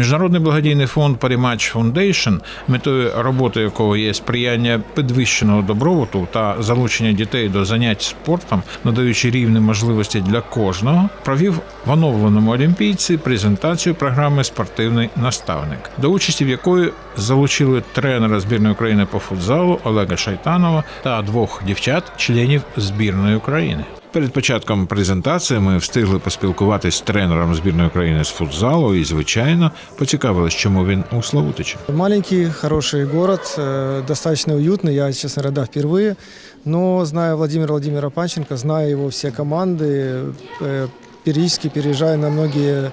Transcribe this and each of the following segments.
Міжнародний благодійний фонд Parimatch Foundation, метою роботи якого є сприяння підвищеного добробуту та залучення дітей до занять спортом, надаючи рівні можливості для кожного, провів в оновленому олімпійці презентацію програми Спортивний наставник, до участі в якої залучили тренера збірної України по футзалу Олега Шайтанова та двох дівчат, членів збірної України. Перед початком презентації ми встигли поспілкуватись з тренером збірної України з футзалу і, звичайно, поцікавились, чому він у Славутичі. Маленький, хороший город, э, достаточно уютный. Я, честно говоря, да, впервые. Но зная Владимира Владимира Панченко, зная его все команды, э, периодически переезжая на многие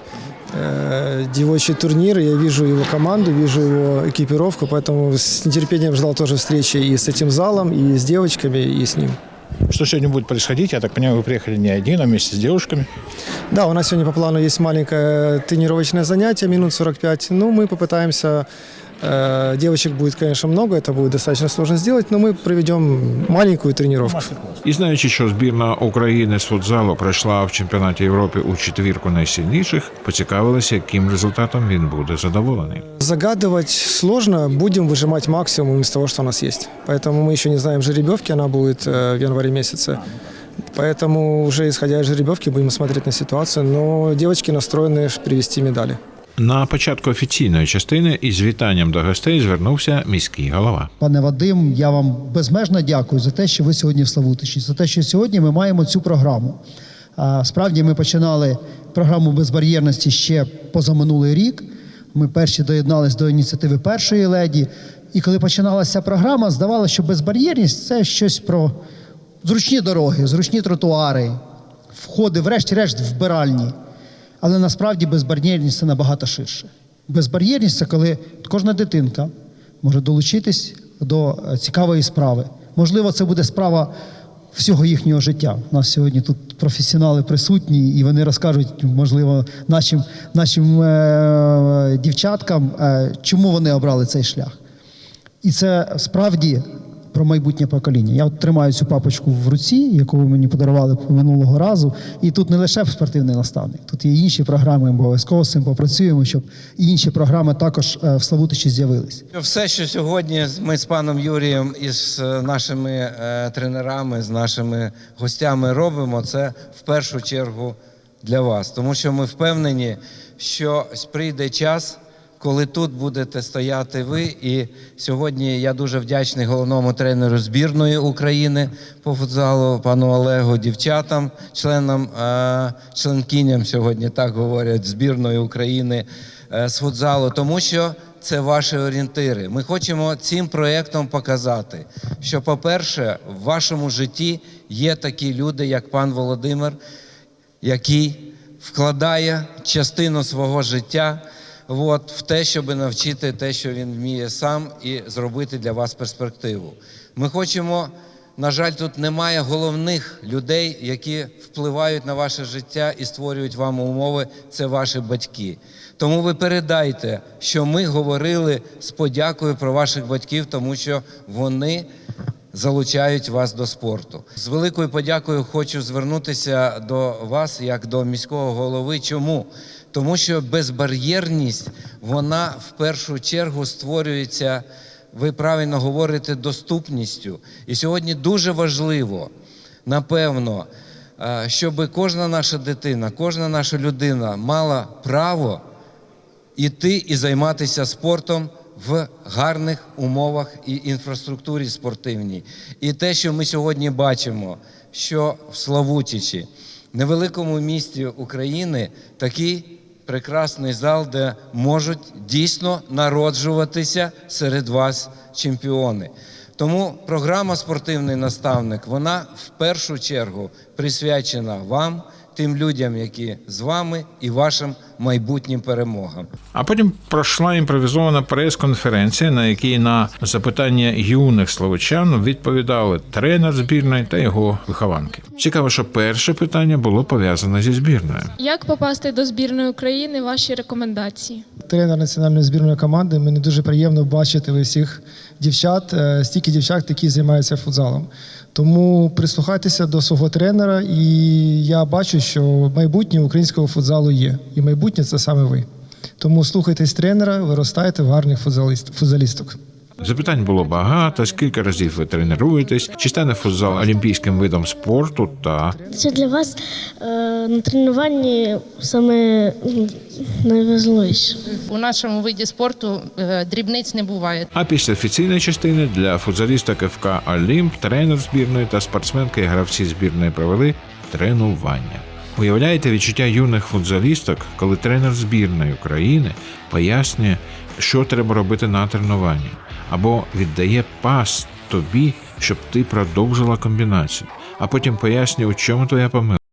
э, девочьи турниры, я вижу его команду, вижу его экипировку, поэтому с нетерпением ждал тоже встречи и с этим залом, и с девочками, и с ним. Что сегодня будет происходить? Я так понимаю, вы приехали не один, а вместе с девушками. Да, у нас сегодня по плану есть маленькое тренировочное занятие, минут 45. Ну, мы попытаемся, э, девочек будет, конечно, много, это будет достаточно сложно сделать, но мы проведем маленькую тренировку. І знаючи, що збірна України з футзалу пройшла в чемпіонаті Європи у четвірку найсильніших, поцікавилися, яким результатом він буде задоволений. Загадывать сложно, будем выжимать максимум из того, что у нас есть. Поэтому мы еще не знаем жеребьевки, она будет э, в январе месяце. Поэтому уже исходя из жеребьевки будем смотреть на ситуацию, но девочки настроены привести медали. На початку офіційної частини із вітанням до гостей звернувся міський голова. Пане Вадим, я вам безмежно дякую за те, що ви сьогодні в Славутичі, за те, що сьогодні ми маємо цю програму. Справді ми починали програму безбар'єрності ще позаминулий рік. Ми перші доєднались до ініціативи першої леді. І коли починалася програма, здавалося, що безбар'єрність це щось про зручні дороги, зручні тротуари, входи, врешті-решт, вбиральні. Але насправді безбар'єрність це набагато ширше. Безбар'єрність це коли кожна дитинка може долучитись до е, цікавої справи. Можливо, це буде справа всього їхнього життя. У нас сьогодні тут професіонали присутні, і вони розкажуть, можливо, нашим, нашим е- дівчаткам, е- чому вони обрали цей шлях. І це справді про майбутнє покоління. Я от тримаю цю папочку в руці, яку ви мені подарували минулого разу. І тут не лише спортивний наставник, тут є інші програми. Ми обов'язково з цим попрацюємо, щоб інші програми також е, в Славутичі з'явились. Все, що сьогодні ми з паном Юрієм і з е, нашими е, тренерами, з нашими гостями робимо, це в першу чергу для вас. Тому що ми впевнені, що прийде час, коли тут будете стояти ви. І сьогодні я дуже вдячний головному тренеру збірної України по футзалу, пану Олегу, дівчатам, членам, е, членкиням сьогодні так говорять збірної України е, з футзалу, тому що це ваші орієнтири. Ми хочемо цим проєктом показати, що, по-перше, в вашому житті є такі люди, як пан Володимир, який вкладає частину свого життя от, в те, щоб навчити те, що він вміє сам, і зробити для вас перспективу. Ми хочемо. На жаль, тут немає головних людей, які впливають на ваше життя і створюють вам умови. Це ваші батьки. Тому ви передайте, що ми говорили з подякою про ваших батьків, тому що вони залучають вас до спорту. З великою подякою хочу звернутися до вас, як до міського голови. Чому? Тому що безбар'єрність вона в першу чергу створюється. Ви правильно говорите доступністю. І сьогодні дуже важливо, напевно, е, щоб кожна наша дитина, кожна наша людина мала право іти і займатися спортом в гарних умовах і інфраструктурі спортивній. І те, що ми сьогодні бачимо, що в Славутичі, невеликому місті України, такий прекрасний зал, де можуть дійсно народжуватися серед вас чемпіони. Тому програма Спортивний наставник вона в першу чергу присвячена вам, тим людям, які з вами, і вашим майбутнім перемогам. А потім пройшла імпровізована прес-конференція, на якій на запитання юних словичан відповідали тренер збірної та його вихованки. Цікаво, що перше питання було пов'язане зі збірною. Як попасти до збірної України? Ваші рекомендації? Тренер національної збірної команди. Мені дуже приємно бачити ви всіх дівчат, е, стільки дівчат, які займаються футзалом. Тому прислухайтеся до свого тренера, і я бачу, що майбутнє українського футзалу є. І майбутнє це саме ви. Тому слухайтесь тренера, виростайте в гарних футзаліст- футзалісток. Запитань було багато. Скільки разів ви тренуєтесь? Чи стане футзал олімпійським видом спорту? Та Це для вас е, на тренуванні саме найважливіше. У нашому виді спорту е, дрібниць не буває. а після офіційної частини для футзалісток ФК Олімп тренер збірної та спортсменки і гравці збірної провели тренування. Уявляєте відчуття юних футзалісток, коли тренер збірної України пояснює, що треба робити на тренуванні, або віддає пас тобі, щоб ти продовжила комбінацію, а потім пояснює, у чому твоя помилка.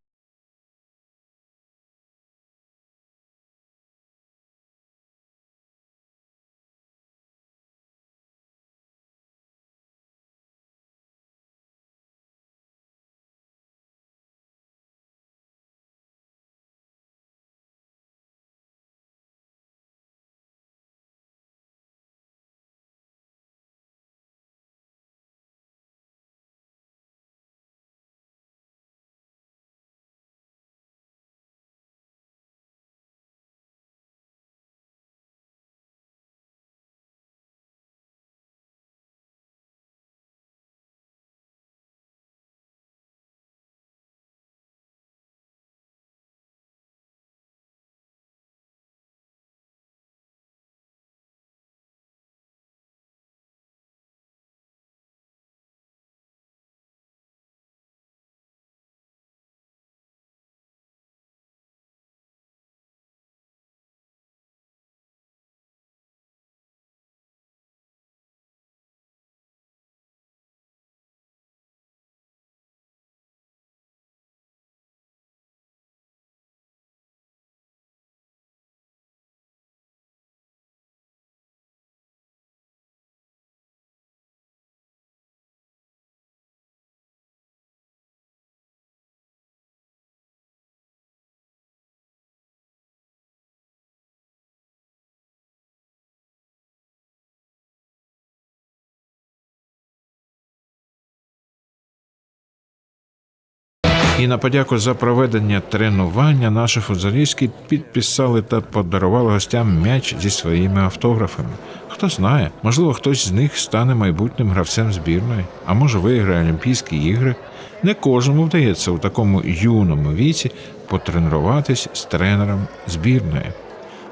І на подяку за проведення тренування наші футзалістки підписали та подарували гостям м'яч зі своїми автографами. Хто знає, можливо, хтось з них стане майбутнім гравцем збірної, а може виграє Олімпійські ігри. Не кожному вдається у такому юному віці потренуватись з тренером збірної.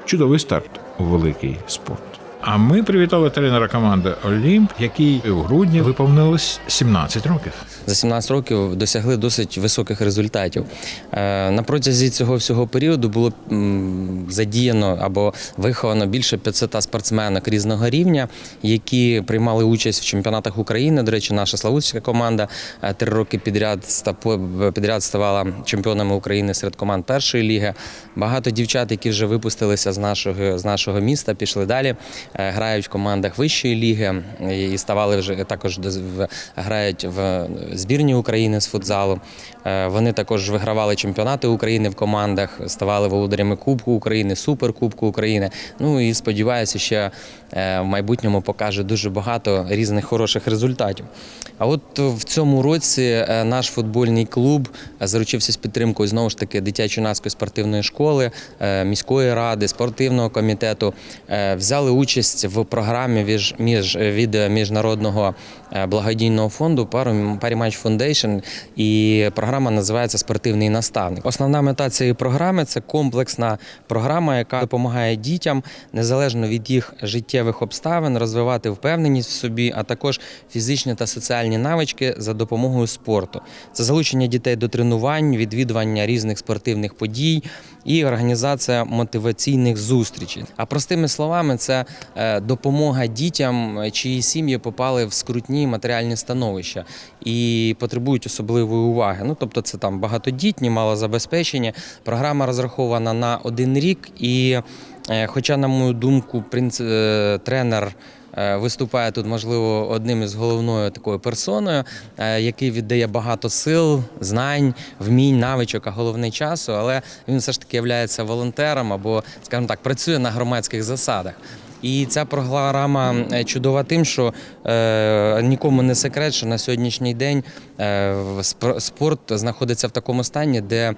Чудовий старт у великий спорт. А ми привітали тренера команди Олімп, який у грудні виповнилось 17 років. за 17 років досягли досить високих результатів. Е, На протязі цього всього періоду було задіяно або виховано більше 500 спортсменок різного рівня, які приймали участь в чемпіонатах України. До речі, наша славутська команда е, три роки підряд підряд ставала чемпіонами України серед команд першої ліги. Багато дівчат, які вже випустилися з нашого з нашого міста, пішли далі, грають в командах вищої ліги і ставали вже також грають в збірні України з футзалу. Е, Вони також вигравали чемпіонати України в командах, ставали володарями Кубку України, Суперкубку України. Ну і сподіваюся, е, в майбутньому покаже дуже багато різних хороших результатів. А от в цьому році е, наш футбольний клуб заручився з підтримкою знову ж таки дитячо-юнацької спортивної школи, е, міської ради, спортивного комітету. е, Взяли участь в програмі між, між від міжнародного е, благодійного фонду Парімач Foundation, і програма називається Спортивний наставник. Основна мета цієї програми це комплексна програма, яка допомагає дітям незалежно від їх життєвих обставин розвивати впевненість в собі, а також фізичні та соціальні навички за допомогою спорту. Це залучення дітей до тренувань, відвідування різних спортивних подій і організація мотиваційних зустрічей. А простими словами, це е, допомога дітям, чиї сім'ї попали в скрутні матеріальні становища і потребують особливої уваги. Ну тобто, це там багатодітні, малозабезпечені. Програма розрахована на один рік, і е, хоча, на мою думку, е, тренер. е, Виступає тут, можливо, одним із головною такою персоною, е, який віддає багато сил, знань, вмінь, навичок, а головне часу, але він все ж таки є волонтером або, скажімо так, працює на громадських засадах. І ця програма е, чудова тим, що е, нікому не секрет, що на сьогоднішній день е, спорт знаходиться в такому стані, де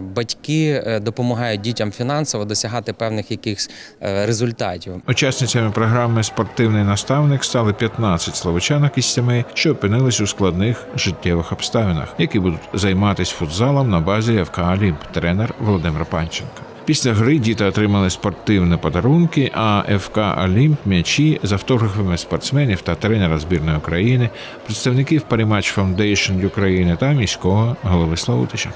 батьки допомагають дітям фінансово досягати певних якихось результатів. Учасницями програми Спортивний наставник стали 15 словочанок із сімей, що опинились у складних життєвих обставинах, які будуть займатися футзалом на базі ФК Олімп, тренер Володимир Панченко. Після гри діти отримали спортивні подарунки, а ФК Олімп м'ячі з автографами спортсменів та тренера збірної України, представників Парімач Фаундейшн України та міського голови Славутича.